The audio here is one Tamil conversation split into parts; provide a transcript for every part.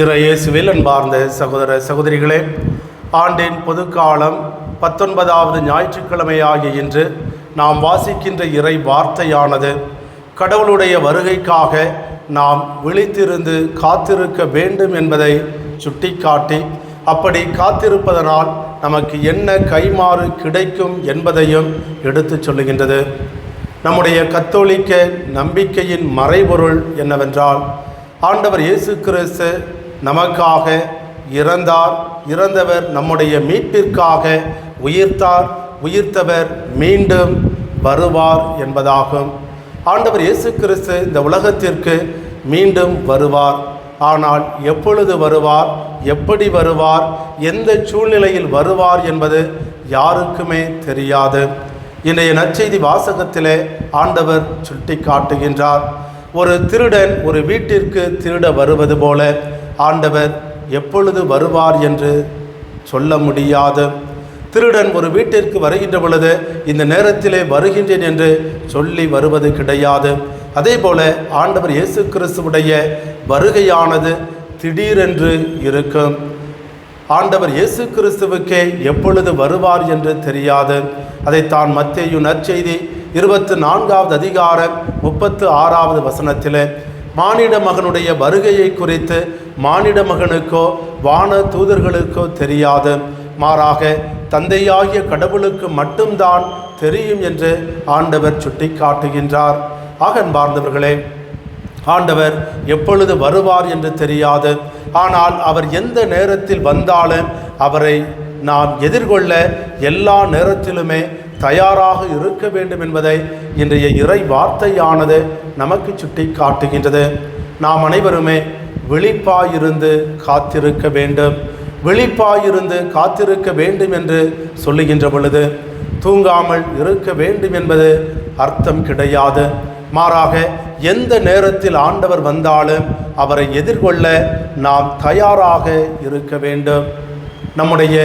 இறையேசுவில் அன்பார்ந்த சகோதர சகோதரிகளே ஆண்டின் பொதுக்காலம் பத்தொன்பதாவது ஞாயிற்றுக்கிழமை ஆகிய இன்று நாம் வாசிக்கின்ற இறை வார்த்தையானது கடவுளுடைய வருகைக்காக நாம் விழித்திருந்து காத்திருக்க வேண்டும் என்பதை சுட்டிக்காட்டி அப்படி காத்திருப்பதனால் நமக்கு என்ன கைமாறு கிடைக்கும் என்பதையும் எடுத்துச் சொல்லுகின்றது. நம்முடைய கத்தோலிக்க நம்பிக்கையின் மறைபொருள் என்னவென்றால் ஆண்டவர் இயேசு கிறிஸ்து நமக்காக இறந்தார். இறந்தவர் நம்முடைய மீட்பிற்காக உயிர்த்தார். உயிர்த்தவர் மீண்டும் வருவார் என்பதாகும். ஆண்டவர் இயேசு கிறிஸ்து இந்த உலகத்திற்கு மீண்டும் வருவார். ஆனால் எப்பொழுது வருவார்? எப்படி வருவார்? எந்த சூழ்நிலையில் வருவார் என்பது யாருக்குமே தெரியாது. இன்றைய நற்செய்தி வாசகத்திலே ஆண்டவர் சுட்டி காட்டுகின்றார் ஒரு திருடன் ஒரு வீட்டிற்கு திருட வருவது போல ஆண்டவர் எப்பொழுது வருவார் என்று சொல்ல முடியாது திருடன் ஒரு வீட்டிற்கு வருகின்ற பொழுது இந்த நேரத்திலே வருகின்றேன் என்று சொல்லி வருவது கிடையாது. அதே போல ஆண்டவர் இயேசு கிறிஸ்துவுடைய வருகையானது திடீரென்று இருக்கும். ஆண்டவர் இயேசு கிறிஸ்துவுக்கே எப்பொழுது வருவார் என்று தெரியாது. அதைத்தான் மத்தேயு நற்செய்தி இருபத்து நான்காவது அதிகாரம் முப்பத்து ஆறாவது வசனத்தில் மானிட மகனுடைய வருகையை குறித்து மானிட மகனுக்கோ வான தூதர்களுக்கோ தெரியாது. மாறாக தந்தையாகிய கடவுளுக்கு மட்டும்தான் தெரியும் என்று ஆண்டவர் சுட்டி காட்டுகின்றார் ஆகன்பார்ந்தவர்களே ஆண்டவர் எப்பொழுது வருவார் என்று தெரியாது. ஆனால் அவர் எந்த நேரத்தில் வந்தாலும் அவரை நாம் எதிர்கொள்ள எல்லா நேரத்திலுமே தயாராக இருக்க வேண்டும் என்பதை இன்றைய இறை வார்த்தையானது நமக்கு சுட்டி காட்டுகின்றது. நாம் அனைவருமே விழிப்பாயிருந்து காத்திருக்க வேண்டும். விழிப்பாயிருந்து காத்திருக்க வேண்டும் என்று சொல்லுகின்ற பொழுது தூங்காமல் இருக்க வேண்டும் என்பது அர்த்தம் கிடையாது. மாறாக எந்த நேரத்தில் ஆண்டவர் வந்தாலும் அவரை எதிர்கொள்ள நாம் தயாராக இருக்க வேண்டும். நம்முடைய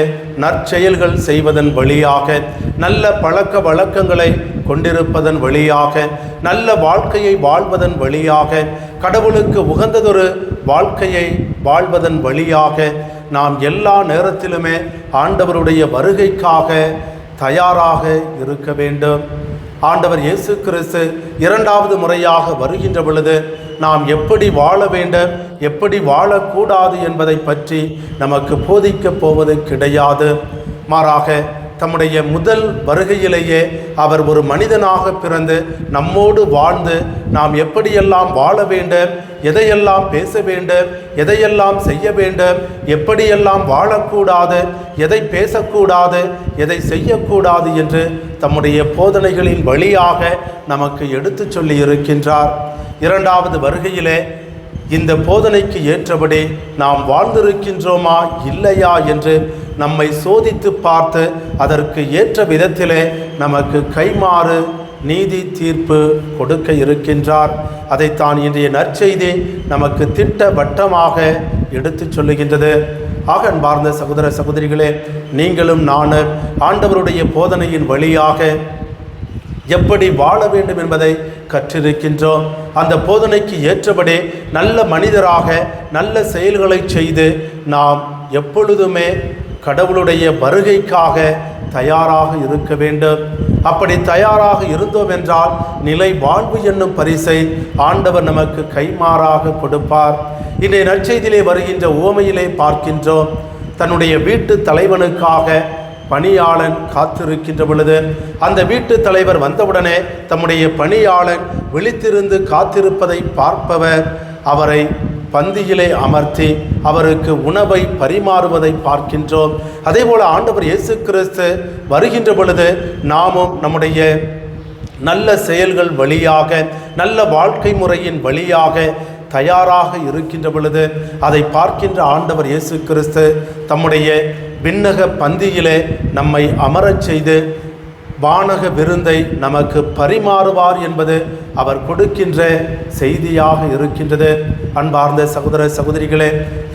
நற்செயல்கள் செய்வதன் வழியாக நல்ல பழக்க வழக்கங்களை கொண்டிருப்பதன் வழியாக நல்ல வாழ்க்கையை வாழ்வதன் வழியாக கடவுளுக்கு உகந்ததொரு வாழ்க்கையை வாழ்வதன் வழியாக நாம் எல்லா நேரத்திலுமே ஆண்டவருடைய வருகைக்காக தயாராக இருக்க வேண்டும். ஆண்டவர் இயேசு கிறிஸ்து இரண்டாவது முறையாக வருகின்ற பொழுது நாம் எப்படி வாழ வேண்டும் எப்படி வாழக்கூடாது என்பதை பற்றி நமக்கு போதிக்கப் போவது கிடையாது. மாறாக தம்முடைய முதல் வருகையிலேயே அவர் ஒரு மனிதனாக பிறந்து நம்மோடு வாழ்ந்து நாம் எப்படியெல்லாம் வாழ வேண்டும் எதையெல்லாம் பேச வேண்டும் எதையெல்லாம் செய்ய வேண்டும் எப்படியெல்லாம் வாழக்கூடாது எதை பேசக்கூடாது எதை செய்யக்கூடாது என்று தம்முடைய போதனைகளின் வழியாக நமக்கு எடுத்துச் சொல்லி இருக்கின்றார். இரண்டாவது வருகையிலே இந்த போதனைக்கு ஏற்றபடி நாம் வாழ்ந்திருக்கின்றோமா இல்லையா என்று நம்மை சோதித்து பார்த்து அதற்கு ஏற்ற விதத்திலே நமக்கு கைமாறு நீதி தீர்ப்பு கொடுக்க இருக்கின்றார். அதைத்தான் இன்றைய நற்செய்தி நமக்கு திட்டவட்டமாக எடுத்துச் சொல்லுகின்றது. ஆக அன்பார்ந்த சகோதர சகோதரிகளே நீங்களும் நானும் ஆண்டவருடைய போதனையின் வழியாக எப்படி வாழ வேண்டும் என்பதை கற்றிருக்கின்றோம். அந்த போதனைக்கு ஏற்றபடி நல்ல மனிதராக நல்ல செயல்களை செய்து நாம் எப்பொழுதுமே கடவுளுடைய வருகைக்காக தயாராக இருக்க வேண்டும். அப்படி தயாராக இருந்தோம் என்றால் நிலை வாழ்வு என்னும் பரிசை ஆண்டவர் நமக்கு கைமாறாக கொடுப்பார். இன்றைய நற்செய்தியிலே வருகின்ற ஓமையிலே பார்க்கின்றோம். தன்னுடைய வீட்டு தலைவனுக்காக பணியாளன் காத்திருக்கின்ற பொழுது அந்த வீட்டு தலைவர் வந்தவுடனே தம்முடைய பணியாளன் விழித்திருந்து காத்திருப்பதை பார்ப்பவர். அவரை பந்தியிலே அமர்த்தி அவருக்கு உணவை பரிமாறுவதை பார்க்கின்றோம். அதே போல் ஆண்டவர் இயேசு கிறிஸ்து வருகின்ற பொழுது நாமும் நம்முடைய நல்ல செயல்கள் வழியாக நல்ல வாழ்க்கை முறையின் வழியாக தயாராக இருக்கின்ற பொழுது அதை பார்க்கின்ற ஆண்டவர் இயேசு கிறிஸ்து தம்முடைய விண்ணக பந்தியிலே நம்மை அமரச் செய்து வானக விருந்தை நமக்கு பரிமாறுவார் என்பது அவர் கொடுக்கின்ற செய்தியாக இருக்கின்றது. அன்பார்ந்த சகோதர சகோதரிகளே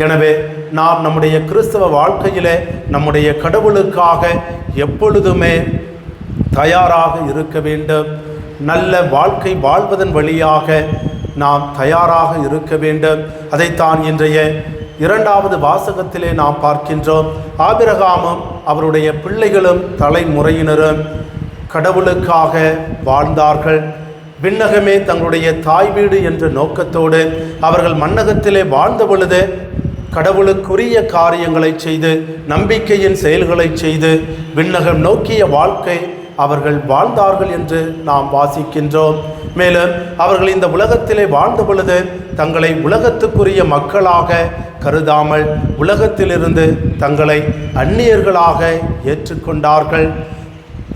எனவே நாம் நம்முடைய கிறிஸ்தவ வாழ்க்கையிலே நம்முடைய கடவுளுக்காக எப்பொழுதுமே தயாராக இருக்க வேண்டும். நல்ல வாழ்க்கை வாழ்வதன் வழியாக நாம் தயாராக இருக்க வேண்டும். அதைத்தான் இன்றைய இரண்டாவது வாசகத்திலே நாம் பார்க்கின்றோம். ஆபிரகாமும் அவருடைய பிள்ளைகளும் தலைமுறையினரும் கடவுளுக்காக வாழ்ந்தார்கள். விண்ணகமே தங்களுடைய தாய் வீடு என்ற நோக்கத்தோடு அவர்கள் மன்னகத்திலே வாழ்ந்த பொழுது கடவுளுக்குரிய காரியங்களை செய்து நம்பிக்கையின் செயல்களை செய்து விண்ணகம் நோக்கிய வாழ்க்கை அவர்கள் வாழ்ந்தார்கள் என்று நாம் வாசிக்கின்றோம். மேலும் அவர்கள் இந்த உலகத்திலே வாழ்ந்த பொழுது தங்களை உலகத்துக்குரிய மக்களாக கருதாமல் உலகத்திலிருந்து தங்களை அந்நியர்களாக ஏற்றுக்கொண்டார்கள்.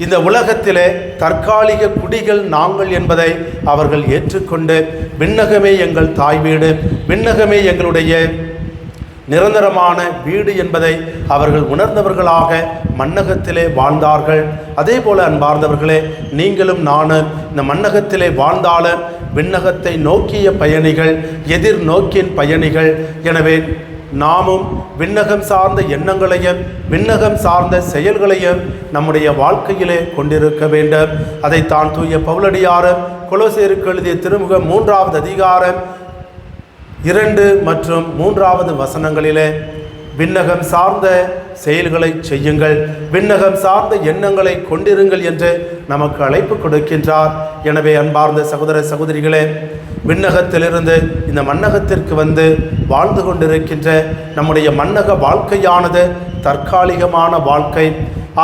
இந்த உலகத்திலே தற்காலிக குடிகள் நாங்கள் என்பதை அவர்கள் ஏற்றுக்கொண்டு விண்ணகமே எங்கள் தாய் வீடு விண்ணகமே எங்களுடைய நிரந்தரமான வீடு என்பதை அவர்கள் உணர்ந்தவர்களாக மன்னகத்திலே வாழ்ந்தார்கள். அதே போல அன்பார்ந்தவர்களே நீங்களும் நானும் இந்த மன்னகத்திலே வாழ்ந்தாலும் விண்ணகத்தை நோக்கிய பயணிகள் எதிர் நோக்கின் பயணிகள். எனவே நாமும் விண்ணகம் சார்ந்த எண்ணங்களையும் விண்ணகம் சார்ந்த செயல்களையும் நம்முடைய வாழ்க்கையிலே கொண்டிருக்க வேண்டும். அதைத்தான் தூய பவுலடியாரும் குலசேருக்கு எழுதிய திருமுக மூன்றாவது அதிகாரம் இரண்டு மற்றும் மூன்றாவது வசனங்களிலே விண்ணகம் சார்ந்த செயல்களை செய்யுங்கள் விண்ணகம் சார்ந்த எண்ணங்களை கொண்டிருங்கள் என்று நமக்கு அழைப்பு கொடுக்கின்றார். எனவே அன்பார்ந்த சகோதர சகோதரிகளே விண்ணகத்திலிருந்து இந்த மன்னகத்திற்கு வந்து வாழ்ந்து கொண்டிருக்கின்ற நம்முடைய மன்னக வாழ்க்கையானது தற்காலிகமான வாழ்க்கை.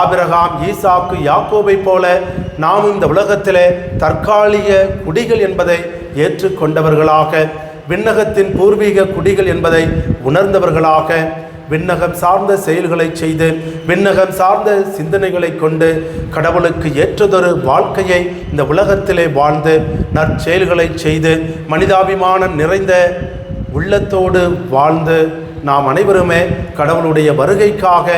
ஆபிரகாம் ஈசாக்கு யாக்கோவை போல நாம் இந்த உலகத்திலே தற்காலிக குடிகள் என்பதை ஏற்றுக்கொண்டவர்களாக விண்ணகத்தின் பூர்வீக குடிகள் என்பதை உணர்ந்தவர்களாக விண்ணகம் சார்ந்த செயல்களை செய்து விண்ணகம் சார்ந்த சிந்தனைகளை கொண்டு கடவுளுக்கு ஏற்றதொரு வாழ்க்கையை இந்த உலகத்திலே வாழ்ந்து நற்செயல்களை செய்து மனிதாபிமானம் நிறைந்த உள்ளத்தோடு வாழ்ந்து நாம் அனைவருமே கடவுளுடைய வருகைக்காக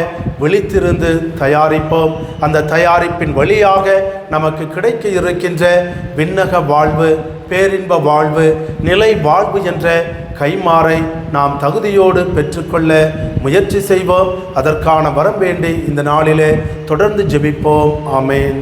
விழித்திருந்து தயாரிப்போம். அந்த தயாரிப்பின் வழியாக நமக்கு கிடைக்க இருக்கின்ற விண்ணக வாழ்வு பேரின்ப வாழ்வு நிலை வாழ்வு என்ற கைமாறை நாம் தகுதியோடு பெற்றுக்கொள்ள முயற்சி செய்வோம். அதற்கான வரம் வேண்டி இந்த நாளிலே தொடர்ந்து ஜெபிப்போம். ஆமேன்.